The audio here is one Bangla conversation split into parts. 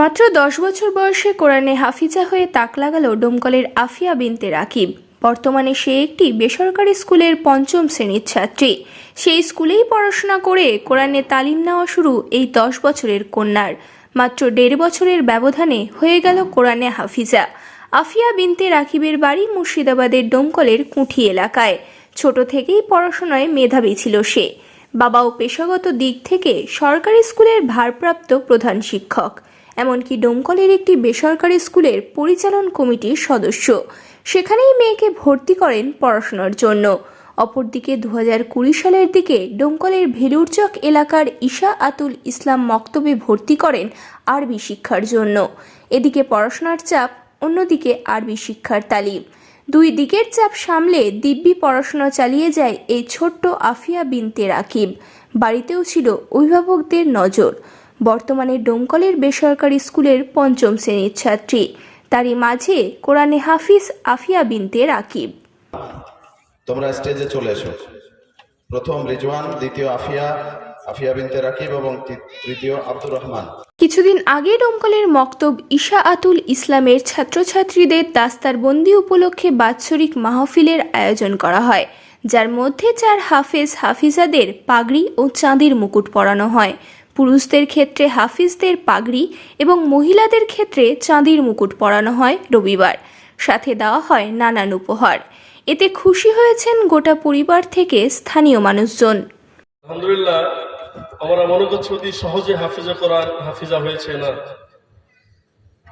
মাত্র দশ বছর বয়সে কোরআনে হাফিজা হয়ে তাক লাগালো ডোমকলের আফিয়া বিনতে রাকিব। বর্তমানে সে একটি বেসরকারি স্কুলের পঞ্চম শ্রেণির ছাত্রী। সেই স্কুলেই পড়াশোনা করে কোরআনে তালিম নেওয়া শুরু এই দশ বছরের কন্যার। মাত্র দেড় বছরের ব্যবধানে হয়ে গেল কোরআনে হাফিজা। আফিয়া বিনতে রাকিবের বাড়ি মুর্শিদাবাদের ডোমকলের কুঠি এলাকায়। ছোট থেকেই পড়াশোনায় মেধাবী ছিল সে। বাবাও পেশাগত দিক থেকে সরকারি স্কুলের ভারপ্রাপ্ত প্রধান শিক্ষক। এমনকি ডোমকলের একটি বেসরকারি স্কুলের পরিচালন কমিটির সদস্য। সেখানেই মেয়েকে ভর্তি করেন পড়াশোনার জন্য। অপরদিকে দু সালের দিকে ডোমকলের ভেলুরচক এলাকার ঈশা আতুল ইসলাম মক্তবে ভর্তি করেন আরবি শিক্ষার জন্য। এদিকে পড়াশোনার চাপ, অন্যদিকে আরবি শিক্ষার তালিম। দুই দিকের চাপ সামলে দিব্যি পড়াশোনা চালিয়ে যায় এই ছোট্ট আফিয়া বিনতে রাকিব। বাড়িতেও ছিল অভিভাবকদের নজর। বর্তমানে ডোমকলের বেসরকারি স্কুলের পঞ্চম শ্রেণির ছাত্রী। তারই মাঝে কোরআনে হাফিজ আফিয়া বিনতে রাকিব। তোমরা স্টেজে চলে এসো। প্রথম রিজওয়ান দ্বিতীয় আফিয়া আফিয়া বিনতে রাকিব এবং তৃতীয় আব্দুর রহমান। কিছুদিন আগে ডোমকলের মক্তব ঈশা আতুল ইসলামের ছাত্রছাত্রীদের দাস্তারবন্দি উপলক্ষে বাৎসরিক মাহফিলের আয়োজন করা হয় যার মধ্যে চার হাফেজ হাফিজাদের পাগড়ি ও চাঁদির মুকুট পরানো হয়। পুরুষদের ক্ষেত্রে হাফিজদের পাগড়ি এবং মহিলাদের ক্ষেত্রে চাঁদির মুকুট পরানো হয় রবিবার। সাথে দেওয়া হয় নানান উপহার। এতে খুশি হয়েছেন গোটা পরিবার থেকে স্থানীয় মানুষজন। আলহামদুলিল্লাহ, আমরা মনে করছি অতি সহজে হাফিজা করার হাফিজা হয়েছে না।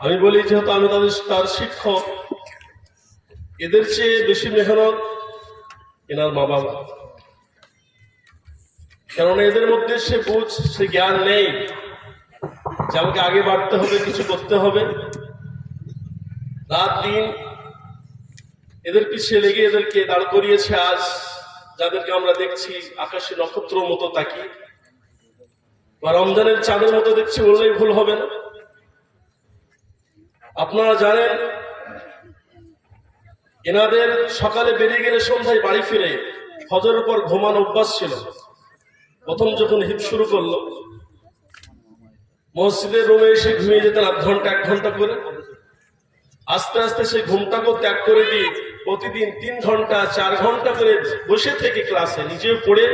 আমি বলি, যেহেতু আমি তাদের তার শিক্ষক, এদের চেয়ে বেশি মেহনত এনার মা বাবা কেননা এদের মধ্যে সে বুঝ, সে জ্ঞান নেই যে আমাকে আগে বাড়তে হবে, কিছু করতে হবে। রাত, দিন এদের পিছিয়ে লেগে এদেরকে দাঁড় করিয়েছে আজ, যাদেরকে আমরা দেখছি আকাশে নক্ষত্র মতো তাকি বা রমজানের চাঁদের মতো দেখছি, বললেই ভুল হবে না। আপনারা জানেন, এনাদের সকালে বেরিয়ে গেলে সন্ধ্যায় বাড়ি ফিরে ফজরের পর ঘুমানো অভ্যাস ছিল। প্রথম যখন হিপ শুরু করল, মসজিদের রুমে এসে ঘুমিয়ে যেতেন আধ ঘণ্টা, এক ঘণ্টা করে। আস্তে আস্তে সেই ঘুমটাকেও ত্যাগ করে দিয়ে প্রতিদিন তিন ঘণ্টা, চার ঘণ্টা করে বসে থেকে ক্লাসে, নিজেও পড়ে,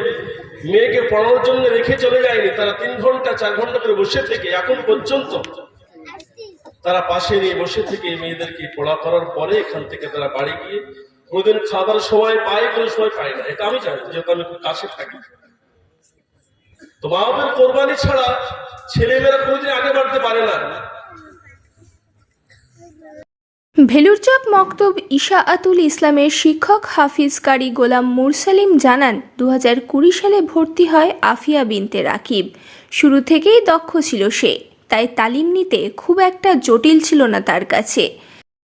মেয়েকে পড়ানোর জন্য রেখে চলে যায়নি, তারা তিন ঘণ্টা, চার ঘণ্টা করে বসে থেকে, এখন পর্যন্ত তারা পাশে নিয়ে বসে থেকে মেয়েদেরকে পড়া করার পরে এখান থেকে তারা বাড়ি গিয়ে, কোনোদিন খাবার সময় পায়, কোনো সময় পায় না। এটা আমি জানি, যেহেতু আমি কাছে থাকি। তো মা কোরবানি ছাড়া ছেলেমেয়েরা কোনোদিন আগে বাড়তে পারে না। ভেলুরচক মক্তব ঈশা আতুল ইসলামের শিক্ষক হাফিজ কারি গোলাম মুরসালিম জানান দু সালে ভর্তি হয় আফিয়া বিনতে রাকিব। শুরু থেকেই দক্ষ ছিল সে, তাই তালিম নিতে খুব একটা জটিল ছিল না তার কাছে।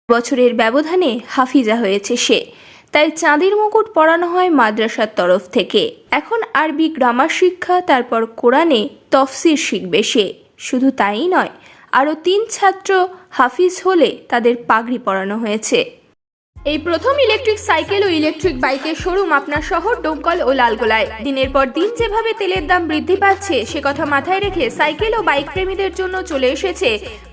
বছরের ব্যবধানে হাফিজা হয়েছে সে। তাই চাঁদের মুকুট পড়ানো হয় মাদ্রাসার তরফ থেকে। এখন আরবি গ্রামার শিক্ষা, তারপর কোরআনে তফসির শিখবে সে। শুধু তাই নয়, আরও তিন ছাত্র হাফিজ হলে তাদের পাগড়ি পড়ানো হয়েছে। এই প্রথম ইলেকট্রিক সাইকেল ও ইলেকট্রিক বাইকের শোরুম আপনার শহর, ডোমকল ও লালগোলায়। দিনের পর দিন যেভাবে তেলের দাম বৃদ্ধি পাচ্ছে, সে কথা মাথায় রেখে সাইকেল ও বাইক প্রেমীদের জন্য চলে এসেছে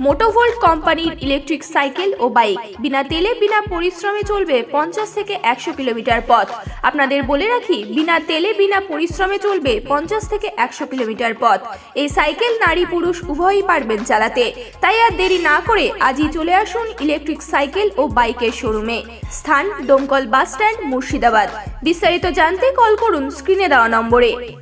মোটোভোল্ট কোম্পানির ইলেকট্রিক সাইকেল ও বাইক। বিনা তেলে, বিনা পরিশ্রমে চলবে পঞ্চাশ থেকে একশো কিলোমিটার পথ। আপনাদের বলে রাখি, বিনা তেলে, বিনা পরিশ্রমে চলবে পঞ্চাশ থেকে একশো কিলোমিটার পথ। এই সাইকেল নারী পুরুষ উভয়ই পারবেন চালাতে। তাই আর দেরি না করে আজই চলে আসুন ইলেকট্রিক সাইকেল ও বাইকের শোরুমে। স্থান দমকল বাস স্ট্যান্ড মুর্শিদাবাদ। বিস্তারিত জানতে কল করুন স্ক্রিনে দেওয়া নম্বরে।